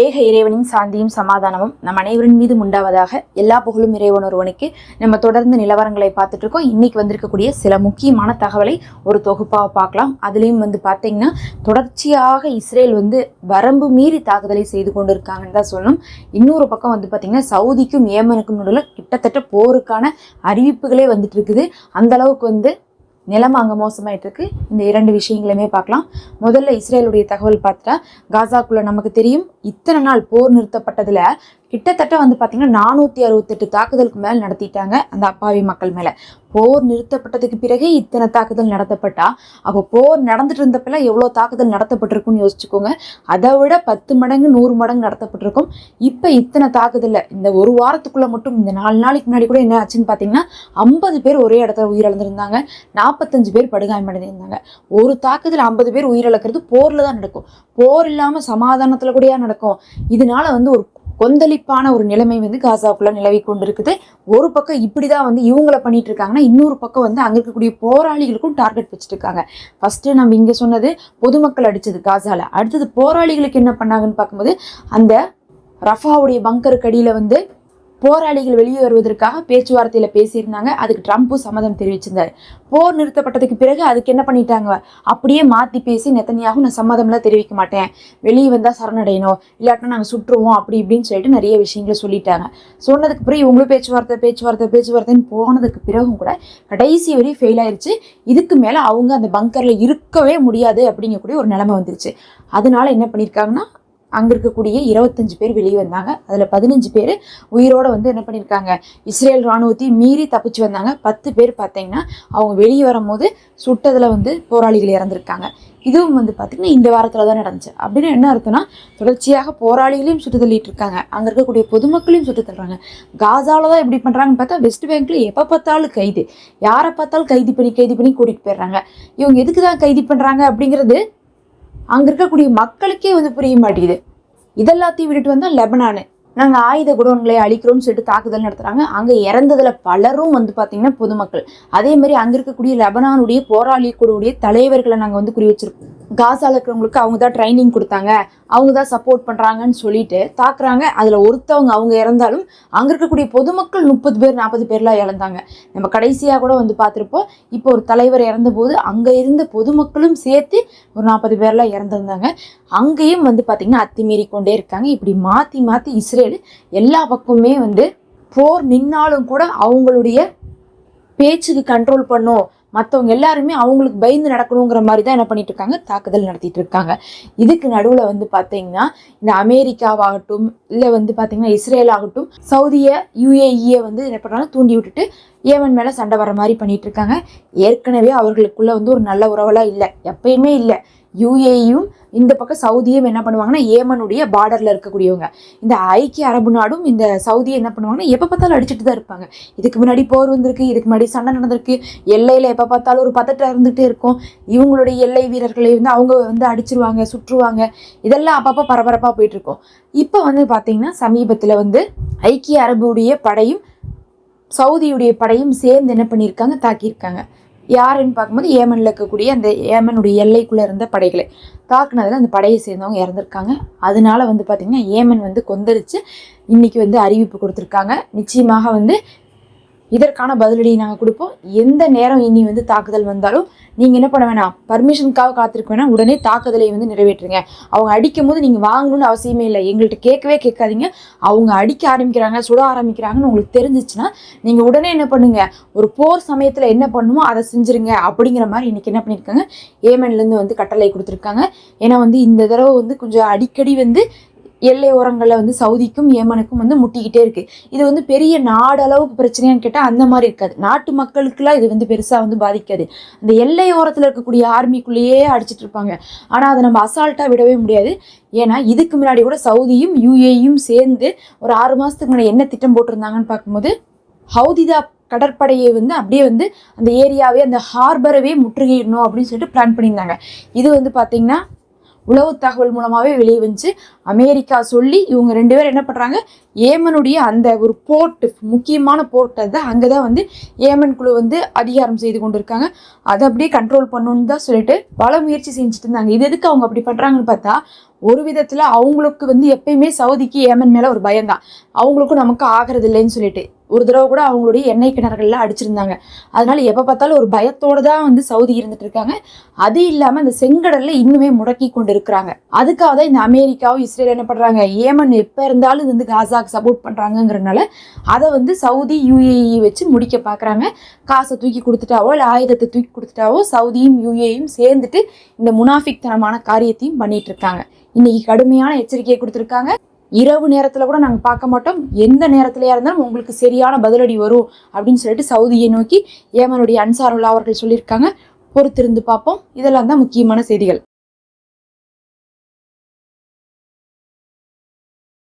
ஏக இறைவனின் சாந்தியும் சமாதானமும் நம் அனைவரின் மீது உண்டாவதாக எல்லா புகழும் இறைவன் ஒருவனுக்கு நம்ம தொடர்ந்து நிலவரங்களை பார்த்துட்டு இருக்கோம். இன்னைக்கு வந்திருக்கக்கூடிய சில முக்கியமான தகவலை ஒரு தொகுப்பாக பார்க்கலாம். அதுலேயும் வந்து பார்த்தீங்கன்னா தொடர்ச்சியாக இஸ்ரேல் வந்து வரம்பு மீறி தாக்குதலை செய்து கொண்டு இருக்காங்கன்னு தான் சொல்லணும். இன்னொரு பக்கம் வந்து பார்த்தீங்கன்னா சவுதிக்கும் ஏமனுக்கும் நடுவில் கிட்டத்தட்ட போருக்கான அறிவிப்புகளே வந்துட்டு இருக்குது. அந்த அளவுக்கு வந்து நிலைமை அங்கே மோசமாயிட்டு இருக்கு இந்த இரண்டு விஷயங்களுமே பார்க்கலாம். முதல்ல இஸ்ரேலுடைய தகவல் பார்த்துட்டா காசாக்குள்ள நமக்கு தெரியும் இத்தனை நாள் போர் நிறுத்தப்பட்டதுல கிட்டத்தட்ட வந்து பார்த்தீங்கன்னா நானூற்றி அறுபத்தெட்டு தாக்குதலுக்கு மேலே நடத்திட்டாங்க அந்த அப்பாவி மக்கள் மேலே. போர் நிறுத்தப்பட்டதுக்கு பிறகே இத்தனை தாக்குதல் நடத்தப்பட்டா? அப்போ போர் நடந்துட்டு இருந்தப்பெல்லாம் எவ்வளோ தாக்குதல் நடத்தப்பட்டிருக்குன்னு யோசிச்சுக்கோங்க. அதை விட பத்து மடங்கு நூறு மடங்கு நடத்தப்பட்டிருக்கும். இப்போ இத்தனை தாக்குதலில் இந்த ஒரு வாரத்துக்குள்ளே மட்டும் இந்த நாலு நாளைக்கு முன்னாடி கூட என்ன ஆச்சுன்னு பார்த்தீங்கன்னா ஐம்பது பேர் ஒரே இடத்துல உயிரிழந்திருந்தாங்க. நாற்பத்தஞ்சு பேர் படுகாயமடைந்திருந்தாங்க. ஒரு தாக்குதல் ஐம்பது பேர் உயிரிழக்கிறது போரில் தான் நடக்கும். போர் இல்லாமல் சமாதானத்தில் கூடயா நடக்கும். இதனால வந்து ஒரு கொந்தளிப்பான ஒரு நிலைமை வந்து காசாவுக்குள்ள நிலவி கொண்டிருக்குது. ஒரு பக்கம் இப்படி தான் வந்து இவங்கள பண்ணிட்டு இருக்காங்கன்னா இன்னொரு பக்கம் வந்து அங்கே இருக்கக்கூடிய போராளிகளுக்கும் டார்கெட் வச்சுட்டு இருக்காங்க ஃபஸ்ட்டு நம்ம இங்கே சொன்னது பொதுமக்கள் அடித்தது காசாவில் அடுத்தது போராளிகளுக்கு என்ன பண்ணாங்கன்னு பார்க்கும்போது அந்த ரஃபாவுடைய பங்கருக்கு அடியில் வந்து போராளிகள் வெளியே வருவதற்காக பேச்சுவார்த்தையில் பேசியிருந்தாங்க. அதுக்கு ட்ரம்ப்பும் சம்மதம் தெரிவிச்சிருந்தார். போர் நிறுத்தப்பட்டதுக்கு பிறகு அதுக்கு என்ன பண்ணிட்டாங்க? அப்படியே மாற்றி பேசி நெத்தனியாகவும் நான் சம்மதம்லாம் தெரிவிக்க மாட்டேன். வெளியே வந்தால் சரணடையணும். இல்லாட்டினா நாங்கள் சுற்றுவோம். அப்படி இப்படின்னு சொல்லிட்டு நிறைய விஷயங்களை சொல்லிட்டாங்க. சொன்னதுக்கு பிறகு இவங்களும் பேச்சுவார்த்தை பேச்சுவார்த்தை பேச்சுவார்த்தைன்னு போனதுக்கு பிறகும் கூட கடைசி வரையும் ஃபெயில் ஆயிடுச்சு இதுக்கு மேலே அவங்க அந்த பங்கரில் இருக்கவே முடியாது அப்படிங்கக்கூடிய ஒரு நிலைமை வந்துருச்சு. அதனால என்ன பண்ணியிருக்காங்கன்னா அங்கே இருக்கக்கூடிய இருபத்தஞ்சு பேர் வெளியே வந்தாங்க. அதில் பதினஞ்சு பேர் உயிரோட வந்து என்ன பண்ணியிருக்காங்க இஸ்ரேல் இராணுவத்தை மீறி தப்பிச்சு வந்தாங்க. பத்து பேர் பார்த்தீங்கன்னா அவங்க வெளியே வரும்போது சுட்டதில் வந்து போராளிகள் இறந்துருக்காங்க. இதுவும் வந்து பார்த்திங்கன்னா இந்த வாரத்தில் தான் நடந்துச்சு. அப்படின்னு என்ன அர்த்தம்னா தொடர்ச்சியாக போராளிகளையும் சுட்டு தள்ளிட்டு இருக்காங்க. அங்கே இருக்கக்கூடிய பொதுமக்களையும் சுட்டு தள்ளுறாங்க. காசாவில் தான் எப்படி பண்ணுறாங்கன்னு பார்த்தா வெஸ்ட் பேங்க்ல எப்போ பார்த்தாலும் கைது. யாரை பார்த்தாலும் கைது பண்ணி கைது பண்ணி கூட்டிகிட்டு போயிடுறாங்க. இவங்க எதுக்கு தான் கைது பண்ணுறாங்க அப்படிங்கிறது அங்கே இருக்கக்கூடிய மக்களுக்கே வந்து புரிய மாட்டேங்குது. இதெல்லாத்தையும் விட்டுட்டு வந்தால் லெபனானு. நாங்கள் ஆயுத குடோன்களை அழிக்கிறோம்னு சொல்லிட்டு தாக்குதல் நடத்துகிறாங்க அங்கே இறந்ததில் பலரும் வந்து பார்த்திங்கன்னா பொதுமக்கள். அதே மாதிரி அங்கே இருக்கக்கூடிய லெபனானுடைய போராளி குழுவுடைய தலைவர்களை நாங்கள் வந்து குறி வச்சிருக்கோம். காசால இருக்கிறவங்களுக்கு அவங்க தான் ட்ரைனிங் கொடுத்தாங்க. அவங்க தான் சப்போர்ட் பண்ணுறாங்கன்னு சொல்லிட்டு தாக்குறாங்க. அதில் ஒருத்தவங்க அவங்க இறந்தாலும் அங்கே இருக்கக்கூடிய பொதுமக்கள் முப்பது பேர் நாற்பது பேர்லாம் இறந்தாங்க. நம்ம கடைசியாக கூட வந்து பார்த்துருப்போம். இப்போ ஒரு தலைவர் இறந்தபோது அங்கே இருந்த பொதுமக்களும் சேர்த்து ஒரு நாற்பது பேர்லாம் இறந்துருந்தாங்க. அங்கேயும் வந்து பார்த்திங்கன்னா அத்துமீறி கொண்டே இருக்காங்க. இப்படி மாற்றி மாற்றி இஸ்ரேல் எல்லா பக்கமுமே வந்து போர் நின்னாலும் கூட அவங்களுடைய பேச்சுக்கு கண்ட்ரோல் பண்ணும். மற்றவங்க எல்லாருமே அவங்களுக்கு பயந்து நடக்கணுங்கிற மாதிரி தான் என்ன பண்ணிட்டு இருக்காங்க தாக்குதல் நடத்திட்டு இருக்காங்க இதுக்கு நடுவில் வந்து பார்த்தீங்கன்னா இந்த அமெரிக்காவாகட்டும் இல்லை வந்து பார்த்தீங்கன்னா இஸ்ரேல் ஆகட்டும் சவுதியை யூஏஇயை வந்து என்ன பண்ணுறாங்க தூண்டி விட்டுட்டு ஏமன் மேலே சண்டை வர மாதிரி பண்ணிட்டு இருக்காங்க ஏற்கனவே அவர்களுக்குள்ள வந்து ஒரு நல்ல உறவெல்லாம் இல்லை. எப்பயுமே இல்லை. யுஏயும் இந்த பக்கம் சவுதியும் என்ன பண்ணுவாங்கன்னா ஏமனுடைய பார்டரில் இருக்கக்கூடியவங்க. இந்த ஐக்கிய அரபு நாடும் இந்த சவுதியை என்ன பண்ணுவாங்கன்னா எப்போ பார்த்தாலும் அடிச்சுட்டு தான் இருப்பாங்க. இதுக்கு முன்னாடி போர் வந்திருக்கு இதுக்கு முன்னாடி சண்டை நடந்திருக்கு. எல்லையில் எப்போ பார்த்தாலும் ஒரு பதட்டம் இருந்துகிட்டே இருக்கும். இவங்களுடைய எல்லை வீரர்களை வந்து அவங்க வந்து அடிச்சிருவாங்க சுற்றுவாங்க. இதெல்லாம் அப்பப்போ பரபரப்பாக போயிட்டுருக்கோம் இப்போ வந்து பார்த்தீங்கன்னா சமீபத்தில் வந்து ஐக்கிய அரபுடைய படையும் சவுதியுடைய படையும் சேர்ந்து என்ன பண்ணியிருக்காங்க? தாக்கியிருக்காங்க. யாருன்னு பார்க்கும்போது ஏமனில் இருக்கக்கூடிய அந்த ஏமனுடைய எல்லைக்குள்ளே இருந்த படைகளை. தாக்குனதில் அந்த படையை சேர்ந்தவங்க இறந்துருக்காங்க. அதனால வந்து பார்த்திங்கன்னா ஏமன் வந்து கொந்தளித்து இன்றைக்கி வந்து அறிவிப்பு கொடுத்துருக்காங்க. நிச்சயமாக வந்து இதற்கான பதிலடியை நாங்கள் கொடுப்போம். எந்த நேரம் இனி வந்து தாக்குதல் வந்தாலும் நீங்கள் என்ன பண்ண வேணாம். பர்மிஷனுக்காக காத்திருக்க வேணாம். உடனே தாக்குதலை வந்து நிறைவேற்றுங்க. அவங்க அடிக்கும் போது நீங்கள் வாங்கணும்னு அவசியமே இல்லை. எங்கள்கிட்ட கேட்கவே கேட்காதீங்க. அவங்க அடிக்க ஆரம்பிக்கிறாங்க சுட ஆரம்பிக்கிறாங்கன்னு உங்களுக்கு தெரிஞ்சிச்சுன்னா நீங்கள் உடனே என்ன பண்ணுங்க. ஒரு போர் சமயத்தில் என்ன பண்ணுமோ அதை செஞ்சுருங்க அப்படிங்கிற மாதிரி இன்னைக்கு என்ன பண்ணியிருக்காங்க? ஏமன்லேருந்து வந்து கட்டளை கொடுத்துருக்காங்க. ஏன்னா வந்து இந்த தடவை வந்து கொஞ்சம் அடிக்கடி வந்து எல்லை ஓரங்களில் வந்து சவுதிக்கும் ஏமனுக்கும் வந்து முட்டிக்கிட்டே இருக்குது இது வந்து பெரிய நாடளவுக்கு பிரச்சனையான்னு கேட்டால் அந்த மாதிரி இருக்காது. நாட்டு மக்களுக்குலாம் இது வந்து பெருசாக வந்து பாதிக்காது. அந்த எல்லை ஓரத்தில் இருக்கக்கூடிய ஆர்மிக்குள்ளேயே அடிச்சிட்டு இருப்பாங்க. ஆனால் அதை நம்ம அசால்ட்டாக விடவே முடியாது. ஏன்னா இதுக்கு முன்னாடி கூட சவுதியும் யூஏயும் சேர்ந்து ஒரு ஆறு மாதத்துக்கு முன்னாடி என்ன திட்டம் போட்டிருந்தாங்கன்னு பார்க்கும்போது ஹவுதிதா கடற்படையை வந்து அப்படியே வந்து அந்த ஏரியாவே அந்த ஹார்பரவே முற்றுகையிடணும் அப்படின்னு சொல்லிட்டு பிளான் பண்ணியிருந்தாங்க. இது வந்து பார்த்திங்கன்னா உளவு தகவல் மூலமாகவே வெளியே வந்துச்சு. அமெரிக்கா சொல்லி இவங்க ரெண்டு பேரும் என்ன பண்ணுறாங்க ஏமனுடைய அந்த ஒரு போர்ட்டு முக்கியமான போர்ட் தான் அங்கே தான் வந்து ஏமன் குழு வந்து அதிகாரம் செய்து கொண்டு இருக்காங்க அதை அப்படியே கண்ட்ரோல் பண்ணணும்னு தான் சொல்லிட்டு பல முயற்சி செஞ்சுட்டு இருந்தாங்க. இது எதுக்கு அவங்க அப்படி பண்ணுறாங்கன்னு பார்த்தா ஒரு விதத்தில் அவங்களுக்கு வந்து எப்பயுமே சவுதிக்கு ஏமன் மேலே ஒரு பயம்தான் அவங்களுக்கும் நமக்கு ஆகிறது இல்லைன்னு சொல்லிட்டு. ஒரு தடவை கூட அவங்களுடைய எண்ணெய் கிணறுகள்லாம் அடிச்சிருந்தாங்க. அதனால எப்போ பார்த்தாலும் ஒரு பயத்தோடு தான் வந்து சவுதி இருந்துட்டு இருக்காங்க. அது இல்லாமல் அந்த செங்கடலில் இன்னுமே முடக்கி கொண்டு இருக்கிறாங்க அதுக்காக தான் இந்த அமெரிக்காவும் இஸ்ரேல் என்ன பண்ணுறாங்க ஏமன் எப்போ இருந்தாலும் இது வந்து காசாக்கு சப்போர்ட் பண்ணுறாங்கங்கிறனால அதை வந்து சவுதி யூஏஇ வச்சு முடிக்க பார்க்குறாங்க காசை தூக்கி கொடுத்துட்டாவோ இல்லை ஆயுதத்தை தூக்கி கொடுத்துட்டாவோ சவுதியும் யூஏயும் சேர்ந்துட்டு இந்த முனாஃபிக் தனமான காரியத்தையும் பண்ணிகிட்ருக்காங்க இருக்காங்க. கடுமையான எச்சரிக்கையை கொடுத்துருக்காங்க. இரவு நேரத்தில் கூட நாங்கள் பார்க்க மாட்டோம். எந்த நேரத்துலையாக இருந்தாலும் உங்களுக்கு சரியான பதிலடி வரும் அப்படின்னு சொல்லிட்டு சவுதியை நோக்கி ஏமனுடைய அன்சாருல்லா அவர்கள் சொல்லியிருக்காங்க. பொறுத்திருந்து பார்ப்போம். இதெல்லாம் தான் முக்கியமான செய்திகள்.